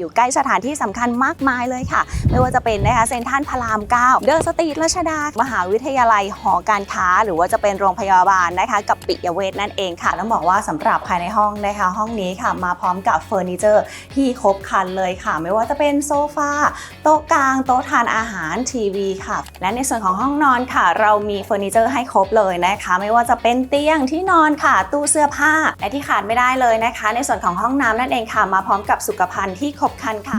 อยู่ใกล้สถานที่สำคัญมากมายเลยค่ะ ไม่ว่าจะเป็นนะคะเซ็นทรัลพระราม9เดอะสตรีทรัชดา มหาวิทยาลัยหอการค้า หรือว่าจะเป็นโรงพยาบาลนะคะกับปิยเวทนั่นเองค่ะต้องบอกว่าสำหรับภายในห้องนะคะห้องนี้ค่ะมาพร้อมกับเฟอร์นิเจอร์ที่ครบครันเลยค่ะ ไม่ว่าจะเป็นโซฟาโต๊ะกลางโต๊ะทานอาหารทีวีค่ะ และในส่วนของห้องนอนค่ะ เรามีเฟอร์นิเจอร์ให้ครบเลยนะคะ ไม่ว่าจะเป็นเตียงที่นอนค่ะตู้เสื้อผ้าและที่ขาดไม่ได้เลยนะคะ ในส่วนของห้องน้ำนั่นเองค่ะ มาพร้อมกับสุขภัณฑ์ที่ครบคันค่ะ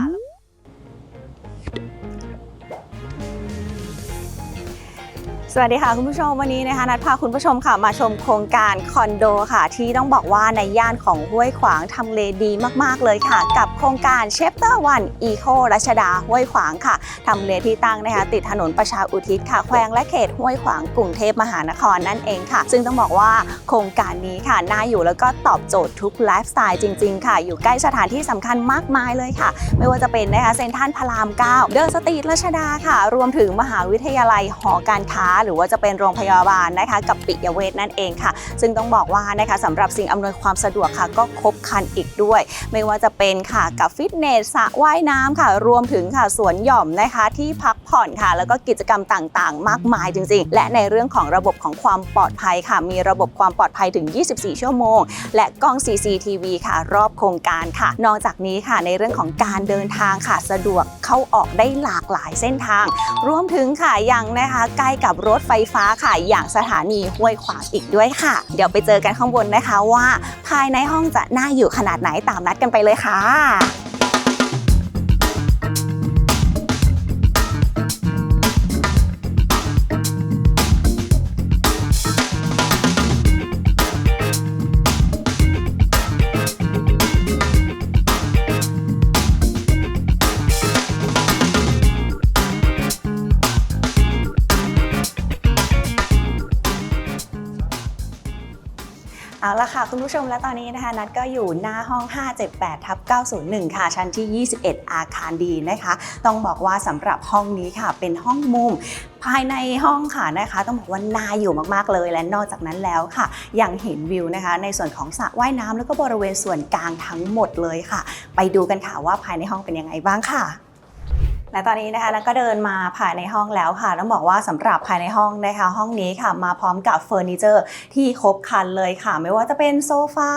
สวัสดีค่ะคุณผู้ชมวันนี้นะคะนัดพาคุณผู้ชมค่ะมาชมโครงการคอนโดค่ะ ที่ต้องบอกว่าในย่านของห้วยขวางทำเลดีมากๆเลยค่ะ กับโครงการเชฟเตอร์วันอีโครัชดาห้วยขวางค่ะทำเลที่ตั้งนะคะติดถนนประชาอุทิศค่ะแขวงและเขตห้วยขวางกรุงเทพมหานครนั่นเองค่ะ ซึ่งต้องบอกว่าโครงการนี้ค่ะน่าอยู่แล้วก็ตอบโจทย์ทุกไลฟ์สไตล์จริง ๆ ค่ะ อยู่ใกล้สถานที่สำคัญมากมายเลยค่ะ ไม่ว่าจะเป็นนะคะเซ็นทรัลพระราม 9 เดอะสตรีทรัชดาค่ะ รวมถึงมหาวิทยาลัยหอการค้าหรือว่าจะเป็นโรงพยาบาลนะคะกับปิยเวทนั่นเองค่ะ ซึ่งต้องบอกว่านะคะสำหรับสิ่งอำนวยความสะดวกค่ะก็ครบครันอีกด้วย ไม่ว่าจะเป็นค่ะกับฟิตเนสสระว่ายน้ำค่ะ รวมถึงค่ะสวนหย่อมนะคะที่พักผ่อนค่ะ แล้วก็กิจกรรมต่างๆ มากมายจริงๆ และในเรื่องของระบบของความปลอดภัยค่ะ มีระบบความปลอดภัยถึง 24 ชั่วโมง และกล้อง CCTV ค่ะ รอบโครงการค่ะ นอกจากนี้ค่ะในเรื่องของการเดินทางค่ะ สะดวกเข้าออกได้หลากหลายเส้นทาง รวมถึงค่ะยังนะคะใกล้กับรถไฟฟ้าค่ะ อย่างสถานีห้วยขวางอีกด้วยค่ะ เดี๋ยวไปเจอกันข้างบนนะคะว่า ภายในห้องจะน่าอยู่ขนาดไหนตามนัดกันไปเลยค่ะ ละค่ะคุณผู้ชมและตอนนี้นะคะ นัดก็อยู่หน้าห้อง 578ทับ901 ค่ะ ชั้นที่ 21 อาคารดีนะคะ ต้องบอกว่าสำหรับห้องนี้ค่ะ เป็นห้องมุมภายในห้องค่ะนะคะ ต้องบอกว่าน่าอยู่มากๆเลยและนอกจากนั้นแล้วค่ะ ยังเห็นวิวนะคะ ในส่วนของสระว่ายน้ำแล้วก็บริเวณส่วนกลางทั้งหมดเลยค่ะ ไปดูกันค่ะว่าภายในห้องเป็นยังไงบ้างค่ะ และตอนนี้นะคะแล้วก็เดินมาภายในห้องแล้วค่ะต้องบอกว่าสำหรับภายในห้องนะคะห้องนี้ค่ะมาพร้อมกับเฟอร์นิเจอร์ที่ครบครันเลยค่ะ ไม่ว่าจะเป็นโซฟา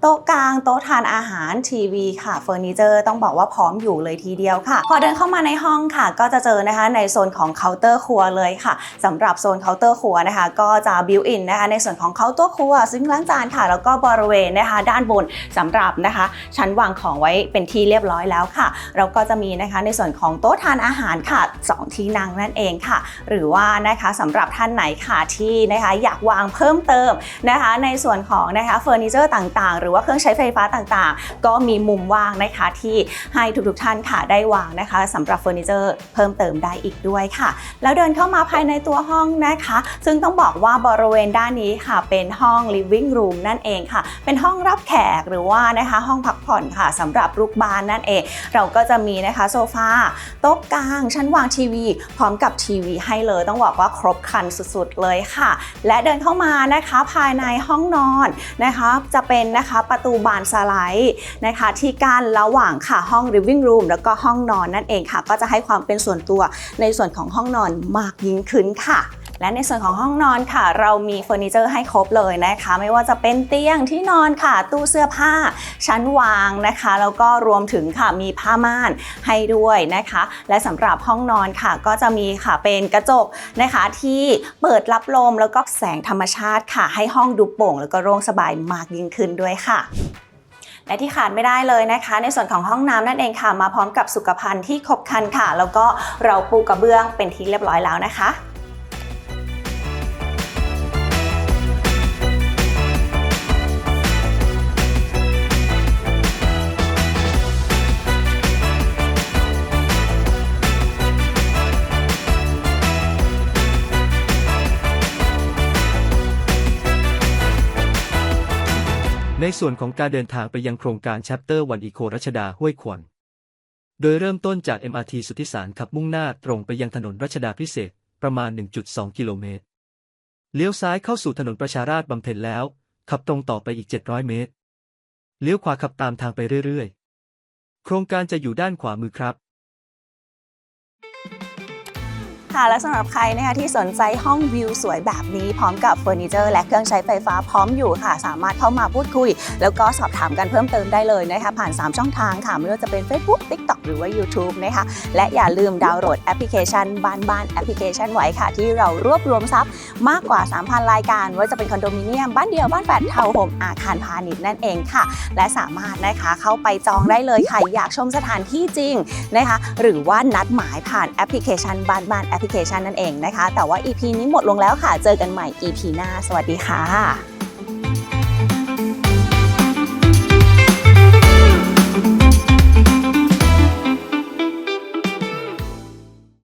โต๊ะกลางโต๊ะทานอาหารทีวีค่ะเฟอร์นิเจอร์ต้องบอกว่าพร้อมอยู่เลยทีเดียวค่ะ พอเดินเข้ามาในห้องค่ะ ก็จะเจอนะคะในโซนของเคาน์เตอร์ครัวเลยค่ะสำหรับโซนเคาน์เตอร์ครัวนะคะ ก็จะบิวอินนะคะในส่วนของเคาน์เตอร์ครัว ซึ่งล้างจานค่ะ แล้วก็บริเวณนะคะด้านบนสำหรับนะคะ ชั้นวางของไว้เป็นที่เรียบร้อยแล้วค่ะเราก็จะมีนะคะในส่วนของโต๊ะทานอาหารค่ะสองที่นั่งนั่นเองค่ะ หรือว่านะคะสำหรับท่านไหนค่ะที่นะคะอยากวางเพิ่มเติมนะคะ ในส่วนของนะคะเฟอร์นิเจอร์ต่างๆ หรือว่าเครื่องใช้ไฟฟ้าต่างๆ ก็มีมุมว่างนะคะที่ให้ทุกๆท่านค่ะได้วางนะคะสำหรับเฟอร์นิเจอร์เพิ่มเติมได้อีกด้วยค่ะ แล้วเดินเข้ามาภายในตัวห้องนะคะ ซึ่งต้องบอกว่าบริเวณด้านนี้ค่ะ เป็นห้อง living room นั่นเองค่ะ เป็นห้องรับแขกหรือว่านะคะห้องพักผ่อนค่ะสำหรับลูกบ้านนั่นเอง เราก็จะมีนะคะโซฟาโต๊ะกลางชั้นวางทีวี พร้อมกับทีวีให้เลยต้องบอกว่าครบครันสุดๆเลยค่ะ และเดินเข้ามานะคะภายในห้องนอนนะคะจะเป็นนะคะประตูบานสไลด์นะคะที่กั้นระหว่างค่ะห้อง living room แล้วก็ห้องนอนนั่นเองค่ะ ก็จะให้ความเป็นส่วนตัวในส่วนของห้องนอนมากยิ่งขึ้นค่ะ และในส่วนของห้องนอนค่ะ เรามีเฟอร์นิเจอร์ให้ครบเลยนะคะ ไม่ว่าจะเป็นเตียงที่นอนค่ะ ตู้เสื้อผ้า ชั้นวางนะคะ แล้วก็รวมถึงค่ะมีผ้าม่านให้ด้วยนะคะ และสำหรับห้องนอนค่ะ ก็จะมีค่ะเป็นกระจกนะคะที่เปิดรับลมแล้วก็แสงธรรมชาติค่ะ ให้ห้องดูโปร่ง แล้วก็โล่งสบายมากยิ่งขึ้นด้วยค่ะและที่ขาดไม่ได้เลยนะคะ ในส่วนของห้องน้ำนั่นเองค่ะ มาพร้อมกับสุขภัณฑ์ที่ครบครันค่ะ แล้วก็เราปูกระเบื้องเป็นที่เรียบร้อยแล้วนะคะ ในส่วนของการเดินทางไปยังโครงการ Chapter วันอีโครัชดาห้วยขวัญโดยเริ่มต้นจาก MRT สุทธิสารขับมุ่งหน้าตรงไปยังถนนรัชดาพิเศษประมาณ 1.2 กิโลเมตร เลี้ยวซ้ายเข้าสู่ถนนประชาราษฎร์บำเพ็ญแล้ว ขับตรงต่อไปอีก 700 เมตร เลี้ยวขวาขับตามทางไปเรื่อยๆ โครงการจะอยู่ด้านขวามือครับ ค่ะและสำหรับใครนะคะที่สนใจห้องวิวสวยแบบนี้พร้อมกับเฟอร์นิเจอร์และเครื่องใช้ไฟฟ้าพร้อมอยู่ค่ะ สามารถเข้ามาพูดคุย แล้วก็สอบถามกันเพิ่มเติมได้เลยนะคะผ่าน 3 ช่องทางค่ะ ไม่ว่าจะเป็น Facebook TikTok หรือว่า YouTube นะคะและอย่าลืมดาวน์โหลดแอปพลิเคชันบ้านบ้านแอปพลิเคชันไว้ค่ะ ที่เรารวบรวมทรัพย์มากกว่า 3,000 รายการ ว่าจะเป็นคอนโดมิเนียมบ้านเดี่ยวบ้านแฝดทาวน์โฮมอาคารพาณิชย์นั่นเองค่ะ และสามารถนะคะเข้าไปจองได้เลยค่ะอยากชมสถานที่จริงนะคะหรือว่านัดหมายผ่านแอปพลิเคชันบ้านบ้านแอปพลิเคชันนั่นเองนะคะ แต่ว่า EP นี้หมดลงแล้วค่ะ เจอกันใหม่ EP หน้า สวัสดีค่ะ